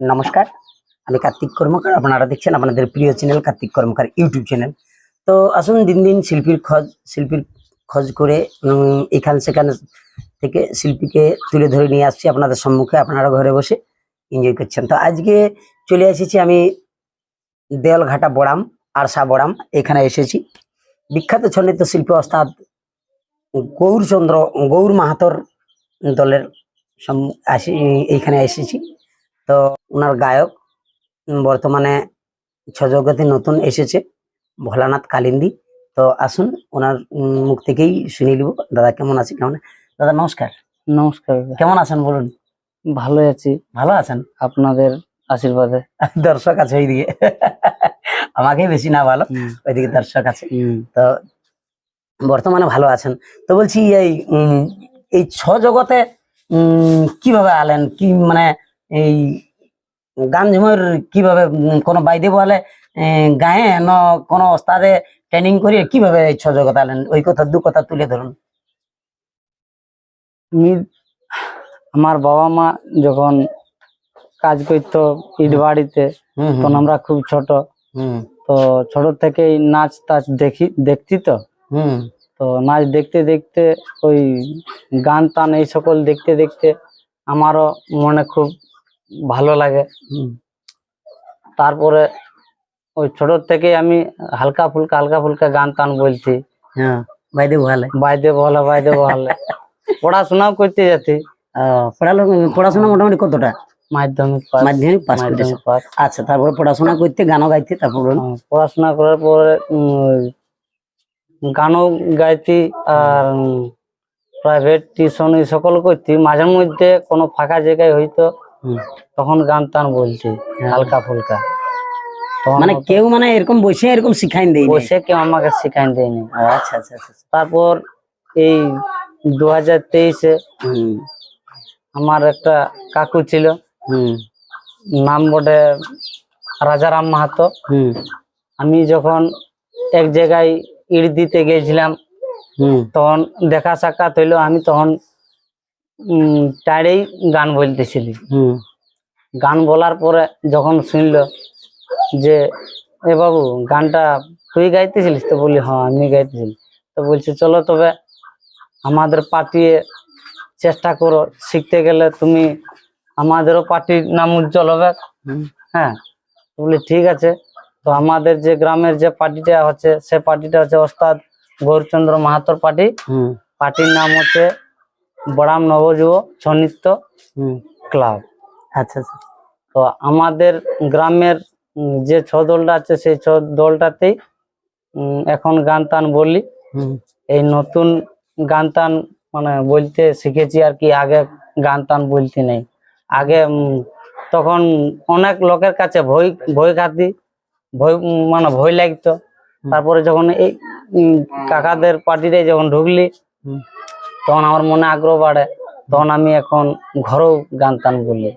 নমস্কার। আমি কার্তিক কর্মকার। আপনারা দেখছেন আপনাদের প্রিয় channel Kartik Karmakar YouTube channel. তো আসুন দিন দিন শিল্পীর খোঁজ শিল্পীর খোঁজ করে এখান সেখানে থেকে শিল্পীকে তুলে ধরে নিয়ে আসছি আপনাদের সম্মুখে, আপনারা ঘরে বসে এনজয় করছেন। তো আজকে চলে এসেছি আমি দেওয়ালঘাটা বড়াম, আরসা বড়াম, এখানে এসেছি। বিখ্যাত ছন্দিত শিল্পী ওস্তাদ গৌরচন্দ্র, গৌর মাহাতর দলের আসি এইখানে এসেছি। তো ওনার গায়ক বর্তমানে ছজগতে নতুন এসেছে ভোলানাথ কালিন্দি। তো আসুন ওনার মুখ থেকেই শুনে নিব। দাদা কেমন আছে কেমন দাদা নমস্কার। নমস্কার কেমন আছেন বলুন? ভালো আছি। ভালো আছেন? আপনাদের আশীর্বাদে। দর্শক আছে ওইদিকে। আমাকে বেশি না ভালো ওইদিকে দর্শক আছে। তো বর্তমানে ভালো আছেন। তো বলছি এই এই ছ জগতে কীভাবে আলেন? কি মানে এই গান ঝুমের কীভাবে কোনো বাইদে বলে গায়ে ন কোনো ওস্তাদে ট্রেনিং করে কীভাবে এই ছ জগতে আলেন? ওই কথা দু কথা তুলে ধরুন। আমি আমার বাবা মা যখন কাজ করতো ইট বাড়িতে তখন আমরা খুব ছোট। হুম। তো ছোট থেকেই নাচ টাচ দেখি দেখতি তো? হুম। তো নাচ দেখতে দেখতে ওই গান টান এই সকল দেখতে দেখতে আমারও মনে খুব ভালো লাগে। তারপরে ওই ছোট থেকে আমি হালকা ফুলকা হালকা ফুলকা গান টান বলছি। হ্যাঁ বাইদে ভালো বাইদে বাইদে বলে পড়াশোনাও করতে পড়ালো পড়াশোনা মোটামুটি কতটা? মাধ্যমিক পাস। মাধ্যমিক পাস মাধ্যমিক পাস। আচ্ছা তারপরে পড়াশোনা করতে গানও গাইতে তারপর পড়াশোনা করার পরে গানও গাইতি আর প্রাইভেট টিউশন এই সকল করতি। মাঝে মধ্যে কোনো ফাঁকা জায়গায় হইতো। তখন গান টান বলছি হালকা ফুলকা। মানে কেউ মানে এরকম বসে এরকম শিখাই দেয় বসে কেউ আমাকে শিখাই দেয়নি। আচ্ছা আচ্ছা আচ্ছা আচ্ছা। তারপর এই দু হাজার তেইশে আমার একটা কাকু ছিল নাম বটে রাজারাম মাহাতো। আমি যখন এক জায়গায় ইট দিতে গেছিলাম তখন দেখা সাক্ষাৎ হইল আমি তখন টাইরেই গান বলতেছিলি। হুম। গান বলার পরে যখন শুনলো যে এ বাবু গানটা তুই গাইতেছিলিস? তো বলি হ্যাঁ আমি গাইতেছিলি। তো বলছে চলো তবে আমাদের পার্টিয়ে চেষ্টা করো শিখতে গেলে তুমি আমাদেরও পার্টির নাম উজ্জ্বল হবে। হ্যাঁ বলি ঠিক আছে। তো আমাদের যে গ্রামের যে পার্টিটা হচ্ছে সে পার্টিটা হচ্ছে ওস্তাদ গৌরচন্দ্র মাহাতোর পার্টি। পার্টির নাম হচ্ছে বড়াম নবযুব ছনিত্য হুম। ক্লাব। আচ্ছা আচ্ছা। তো আমাদের গ্রামের যে ছ দলটা আছে সেই ছ দলটাতেই এখন গান টান বলি। এই নতুন গান টান মানে বলতে শিখেছি আর কি আগে গান টান বলতে নেই। আগে তখন অনেক লোকের কাছে ভয় ভয় খাতি ভয় মানে ভয় লাগতো। তারপরে যখন এই কাকাদের পার্টিতে যখন ঢুকলি। তখন আমার মনে আগ্রহ বাড়ে তখন আমি এখন ঘরেও গান টান বলি।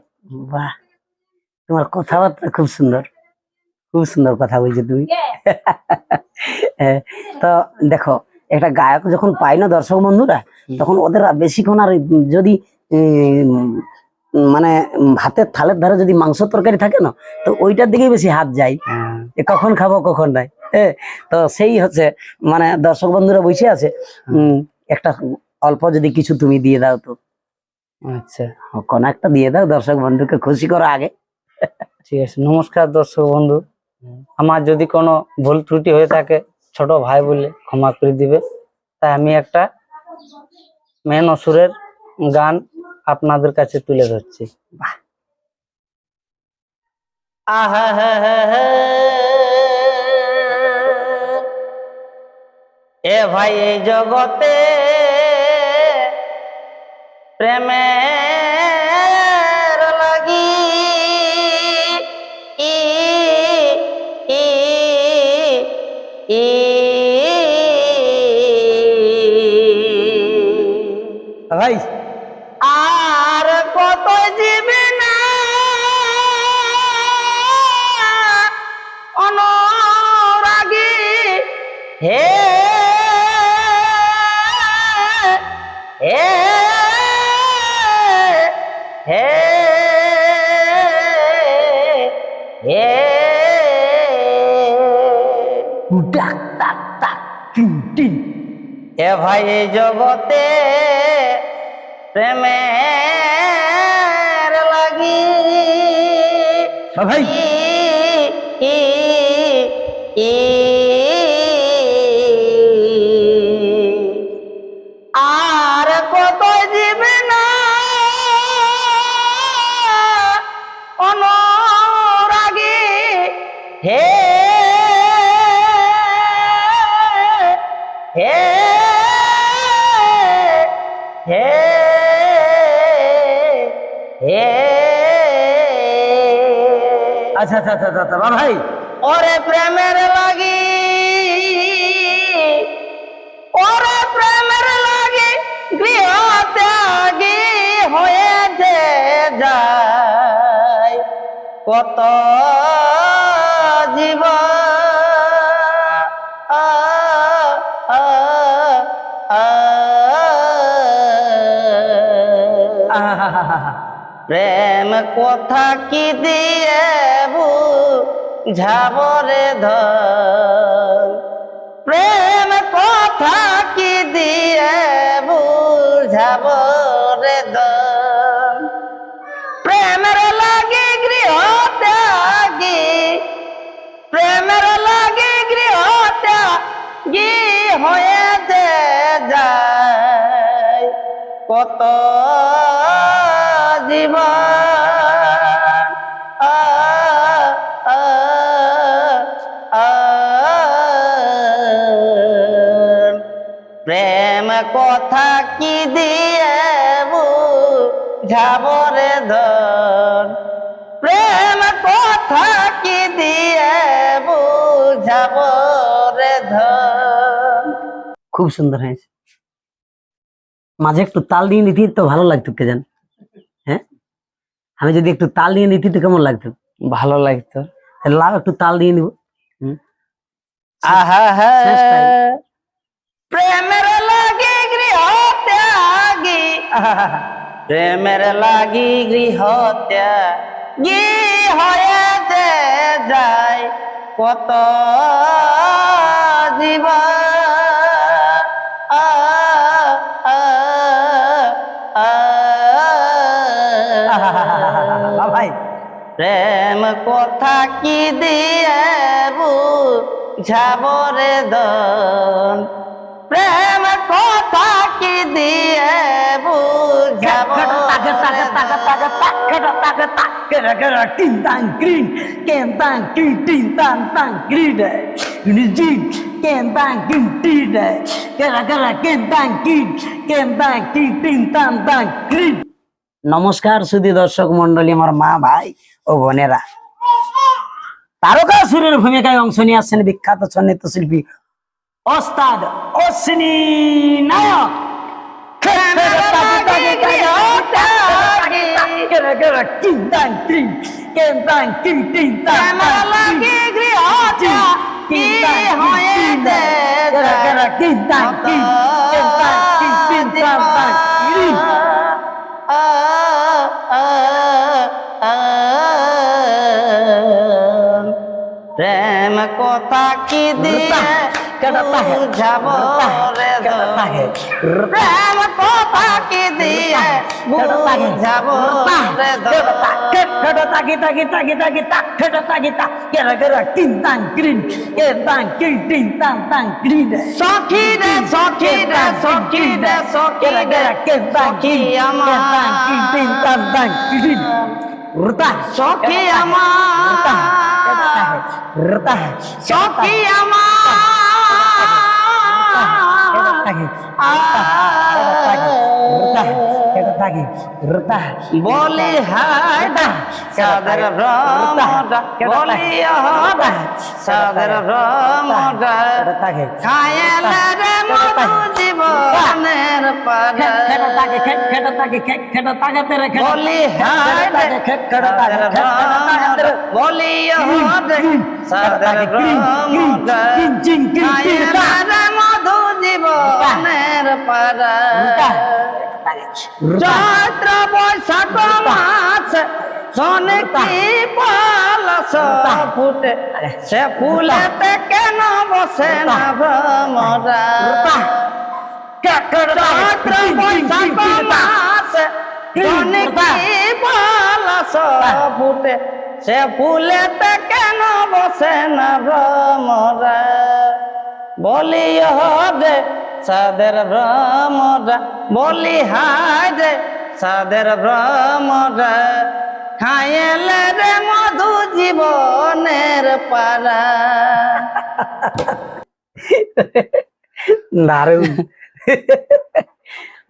বাহ তোমার কথাবার্তা খুব সুন্দর খুব সুন্দর কথা বলছো তুমি। হ্যাঁ, তো দেখো একটা গায়ক যখন পাই না দর্শক বন্ধুরা তখন ওদের বেশিক্ষণ আর যদি মানে ভাতের থালের ধারে যদি মাংস তরকারি থাকে না তো ওইটার দিকেই বেশি হাত যায়। কখন খাব কখন নাই হ্যাঁ। তো সেই হচ্ছে মানে দর্শক বন্ধুরা বসে আছে একটা অল্প যদি কিছু তুমি দিয়ে দাও তো। আচ্ছা। কোন একটা দিয়ে দাও দর্শক বন্ধুকে খুশি করো আগে। ঠিক আছে নমস্কার দর্শক বন্ধু। আমার যদি কোনো ভুল ত্রুটি হয়ে থাকে ছোট ভাই বলে ক্ষমা করে দিবে। তাই আমি একটা মেন অসুরের গান আপনাদের কাছে তুলে ধরছি। আহা হা হা হা। এ ভাই এই জগতে প্রেমের হে হে। ডাক ডাক ডাক এ ভাই এই জগতে প্রেমের লাগি সবাই ভাই হে হে হে হে। আচ্ছা আচ্ছা আচ্ছা আচ্ছা ভাই। ওরে প্রেমের লাগি ওরে প্রেমের লাগি গৃহ ত্যাগী হয়ে যে যায়। কত প্রেম কথা কি দিয়ে বুঝাবরে ধন? প্রেম কথা কি দিয়ে বুঝাবরে ধন? প্রেমের লাগে গৃহ ত্যাগী ত্যাগী হয়ে যে যায় কত জীবন প্রেম কথা কি দিয়ে বুঝাবরে ধন প্রেম কথা কি দিয়ে বুঝাবরে ধন খুব সুন্দর হয়েছে। মাঝে একটু তাল দিয়ে নিতি তো ভালো লাগতো কে জান? হ্যাঁ? আমি যদি একটু তাল দিয়ে নিতি তো কেমন লাগতো? ভালো লাগতো। লাভ একটু তাল দিয়ে নিব। আহা প্রেমের লাগে গৃহ ত্যাগী প্রেমের লাগি গৃহ ত্যাগী হয়ে যায়। কত জীব কথা কি দিয়ে বুঝাবরে দন প্রেম কথা কি দিয়ে বুঝাবরে Tin tang green, ken tang green, tin tang tang green. Ini jin, ken tang green, tin. Kera kera ken tang green, ken tang green, tin tang tang green. নমস্কার সুধী দর্শক মন্ডলী আমার মা ভাই ও বোনেরা তারকাসুরের ভূমিকায় অংশ নিয়ে আসছেন বিখ্যাত সন্নিহিত শিল্পী ওস্তাদ অশ্বিনী নায়ক। প্রেম কি দিয়ে বুঝাবো রে প্রেম কথা কি দিয়ে বুঝাবো রে তাকি তাকি তাকি তাকি তাক খেটা তাকি তাক কেরা কেরা তিন তাং গ্রিন কে তাং কিন তিন তাং তাং গ্রিন সখী রে। সখী রে। সখী রে সখী রে কে তাং কিন তিন তাং তাং গ্রিন রুতা সখী আমার। रता है रता है चौकी रता है रता है সখী আমার বলি হায়দা সাদের রমটা বলি হায়দা সাদের রমটা খায়লা রে মধু জীবনের পাগা বলি হায়দা সাদের রমটা বলি হায়দা সাদের রমটা খায়লা রে মধু জীবনের পাগা চৈত্র বৈশাখ মাস, শোনে কি পাল পলাশ ফুটে, সে ফুলেতে কেন বসে না ভ্রমরা চৈত্র বৈশাখ মাসে জনকী পলাশ ফুটে, সে ফুলেতে কেন বসে না ভ্রমরা বলি রে সাদের ভ্রমরা বলি হায় সাদের ভ্রমরা। খাইলে রে মধু জীবনের পারা দারুণ।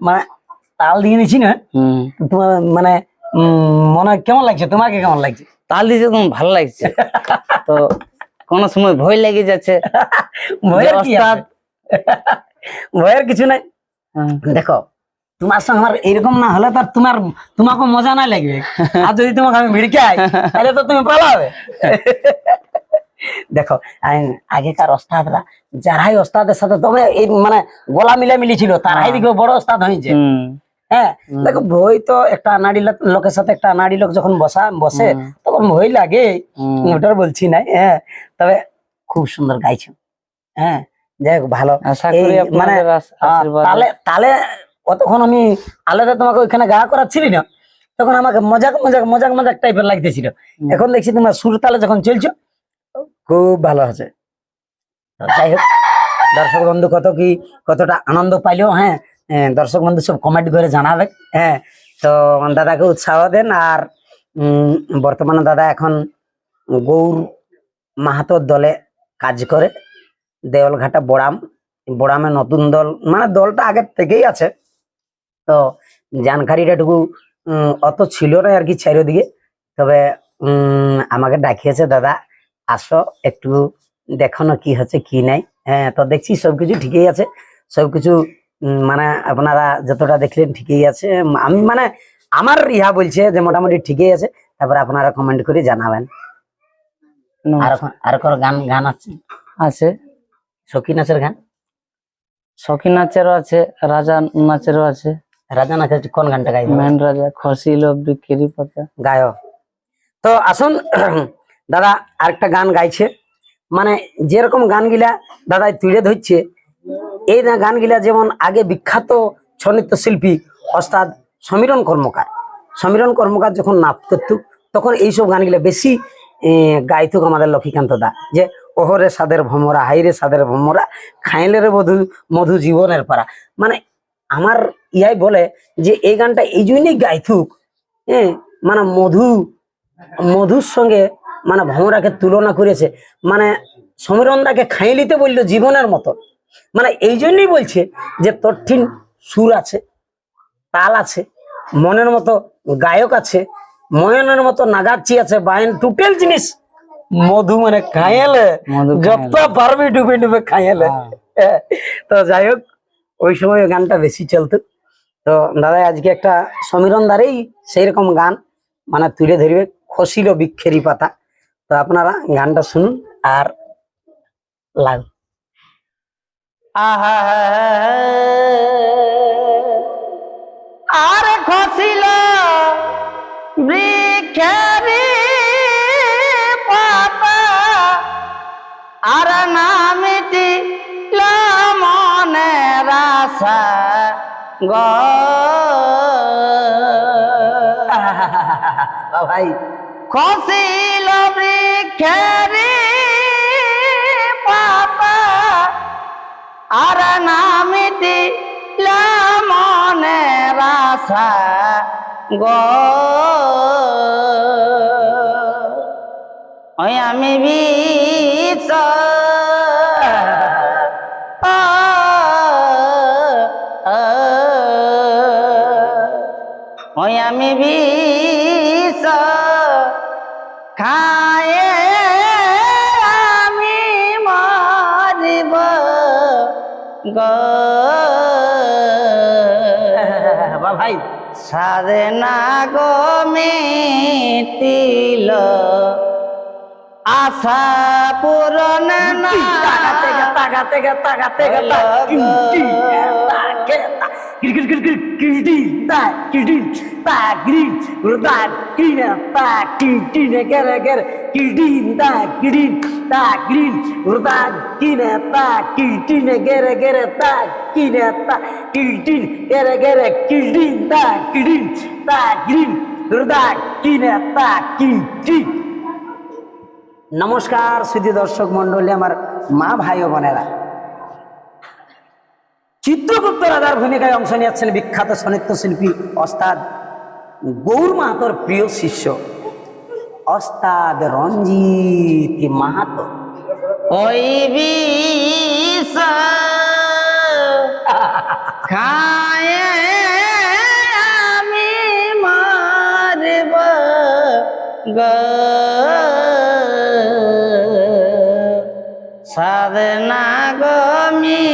মানে তাল দিয়ে নিছি না? তোমার মানে উম, মনে কেমন লাগছে? তোমাকে কেমন লাগছে? তাল দিতে তোমার ভালো লাগছে। তো কোন সময় ভয় লেগে যাচ্ছে। আছে? ভয়ের কিছু নাই। দেখো তোমার সঙ্গে আমার এরকম না হলে তো আর তোমার তোমাকে মজা না লাগবে। আর যদি তোমাকে আমি ভিড়কাই তাহলে তো তুমি পালাবে দেখো আগেকার ওস্তাদরা যারাই ওস্তাদের সাথে তবে এই মানে গলা মিলামিলি ছিল তারাই দেখবে বড় ওস্তাদ হয়েছে। হ্যাঁ দেখো ভয় তো একটা আনাড়ি লোক- লোকের সাথে একটা আনাড়ি লোক যখন বসা বসে তখন ভয় লাগে। ওটার বলছি নাই হ্যাঁ। তবে খুব সুন্দর গাইছো। হ্যাঁ যাই হোক ভালো। করি মানে তালে তালে অতক্ষণ আমি আলাদা তোমাকে ওইখানে গা করাচ্ছিলি না তখন আমাকে মজাক মজাক মজাক মজাক টাইপের লাগতেছিল। এখন দেখছি তোমার সুর তালে যখন চলছো খুব ভালো আছে যাই হোক দর্শক বন্ধু কত কি কতটা আনন্দ পাইলো হ্যাঁ? হ্যাঁ, দর্শক বন্ধু সব কমেন্ট করে জানাবে হ্যাঁ? তো দাদাকে উৎসাহ দেন আর উম, বর্তমানে দাদা এখন গৌর মাহাতোর দলে কাজ করে। দেওয়ালঘাটা বড়াম বড়ামে নতুন দল মানে দলটা আগের থেকেই আছে। তো জানকারিটা টুকু অত ছিল না আর কি চারিদিকে। তবে আমাকে ডাকিয়েছে দাদা আসো একটু দেখো না কি হচ্ছে কি নাই। হ্যাঁ তো দেখছি সবকিছু ঠিকই আছে। সবকিছু উম, মানে আপনারা যতটা দেখলেন ঠিকই আছে। আমি মানে আমার ইহা বলছে যে মোটামুটি ঠিকই আছে। তারপরে আপনারা কমেন্ট করে জানাবেন। আর। আর কোনো গান গান আছে? আছে। সখী নাচের গান? সখী নাচেরও আছে রাজা নাচেরও আছে। রাজা নাচের কোন গানটা গাইবে? মেন রাজা খসিল বৃক্ষেরই পাতা গায়ক। তো আসুন দাদা আরেকটা গান গাইছে। মানে যেরকম গানগুলা দাদা তুলে ধরছে এই না গানগুলা যেমন আগে বিখ্যাত ছনৃত্য শিল্পী অস্তাদ সমীরণ কর্মকার। সমীরণ কর্মকার যখন নাচ করত তখন এইসব গানগুলা বেশি গাইতুক আমাদের লক্ষ্মীকান্ত দা যে ওহরে সাদের ভমরা, হাইরে সাদের ভমরা খাইলে রে মধু মধু জীবনের পারা মানে আমার ইয়াই বলে যে এই গানটা এই জন্যই গাইথুক হ্যাঁ? মানে মধু, মধুর সঙ্গে মানে ভমরাকে তুলনা করেছে। মানে সমীরণদাকে খাইলিতে বলল জীবনের মতো। মানে এই জন্যই বলছে যে তোর সুর আছে, তাল আছে, মনের মতো গায়ক আছে, ময়নের মতো নাগাচ্ছি আছে বায়ন টোটাল জিনিস মধু মানে খাইলে যত পারবি ডুবে ডুবে খাইলে হ্যাঁ। তো যাই হোক ওই সময় গানটা বেশি চলতো। তো দাদা আজকে একটা সমীরণ দ্বারেই সেই রকম গান মানে তুলে ধরবে খসিল বৃক্ষেরই পাতা। তো আপনারা গানটা শুনুন আর লাগ। আহা আর খসিল বৃক্ষেরি আর নামিটি মনের আশা, গ। ভাই। খসিল বৃক্ষেরি পাতা, আর নামিটি মনের আশা, গ। আমি বিষ সারে না গো মিটিল। আশা পূরণ না। তাকাতে তাগাতে তাকাতে তাগাতে তাকাতে নমস্কার সুধী দর্শক মন্ডলী আমার মা ভাই ও বোনেরা। চিত্রগুপ্ত রাজার ভূমিকায় অংশ নিয়েছেন বিখ্যাত সনিত্য শিল্পী ওস্তাদ গৌর মাহাতোর প্রিয় শিষ্য। অস্তাদ রঞ্জিত মাহাতো। আমি মারব সাধনা গমিতিল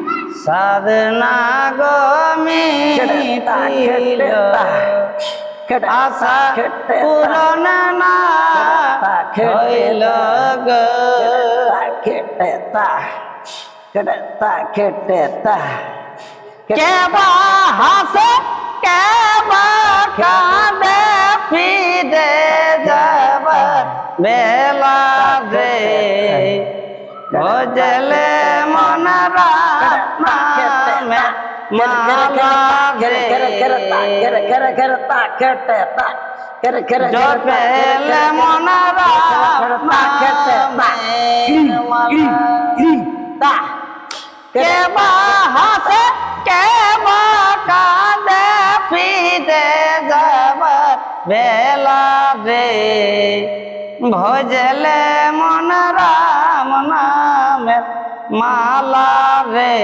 সাধনা গমিতিল আশা পূরণ না হইল গো কেবা হাসে কেবা কাঁদে ফিরে যাব বেলা রে ভজলে মনরা নামে মালা রে জপেলে মনরা কেবা হাসে কেবা কাঁদে ফিরে যাব বেলা রে ভজলে মন রাম নামে মালা রে।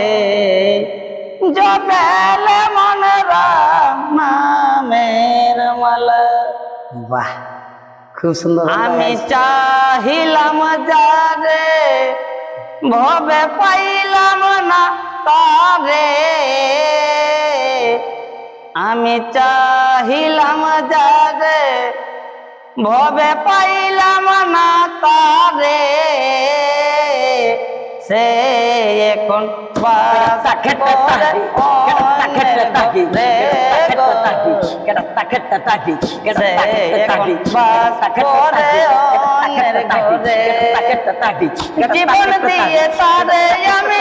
জপেলে মন রাম নামের মালা। বাহ খুব সুন্দর আমি চাহিলাম যারে ভবে পাইলাম না তারে। আমি চাহিলাম যারে ভবে পাইলাম সে এখন। বাস করে অন্যের ঘরে গো। সে এখন বাস করে অন্যের ঘরে। জীবন দিয়ে তারে আমি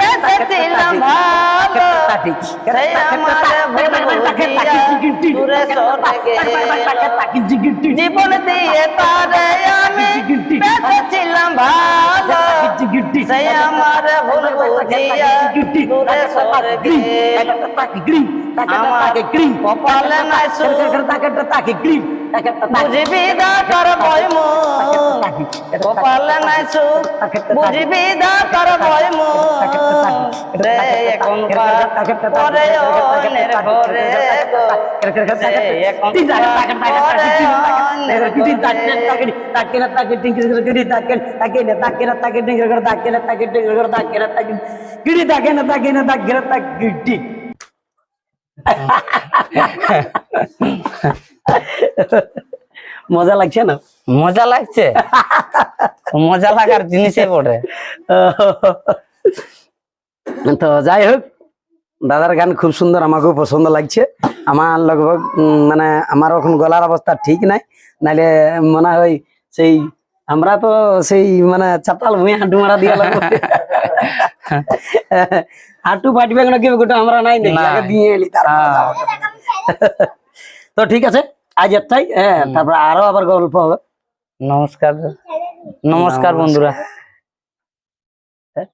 বেঁচেছিলাম ভালো সে আমার ভুল বুঝিয়া দূরে সরে গেল। জীবন দিয়ে তারে আমি বেঁচেছিলাম ভালো সে আমার ভুল বুঝিয়া দূরে সরে গেল। আমার কপালে নাই সুখ বুঝবি দাকার বইমু কপালে নাই সুখ। বুঝবি দাকার বইমু রে এখন পরে অন্যের ঘরে গো। মজা লাগছে না? মজা লাগছে। মজা লাগার জিনিসে পড়ে। তো যাই হোক দাদার গান খুব সুন্দর আমাকেও পছন্দ লাগছে। আমার লগভগ মানে আমার এখন গলার অবস্থা ঠিক নাই। নাইলে মনে হয় সেই আমরা তো সেই মানে চাতাল ভুঁই হাঁটু মারা দিয়ে লাগবো। হাঁটু পাটবে না কেউ গোটা আমরা নাই। দিয়ে এলি যাব। তো ঠিক আছে আজ এটাই হ্যাঁ তারপরে আরও আবার গল্প হবে। নমস্কার। নমস্কার বন্ধুরা।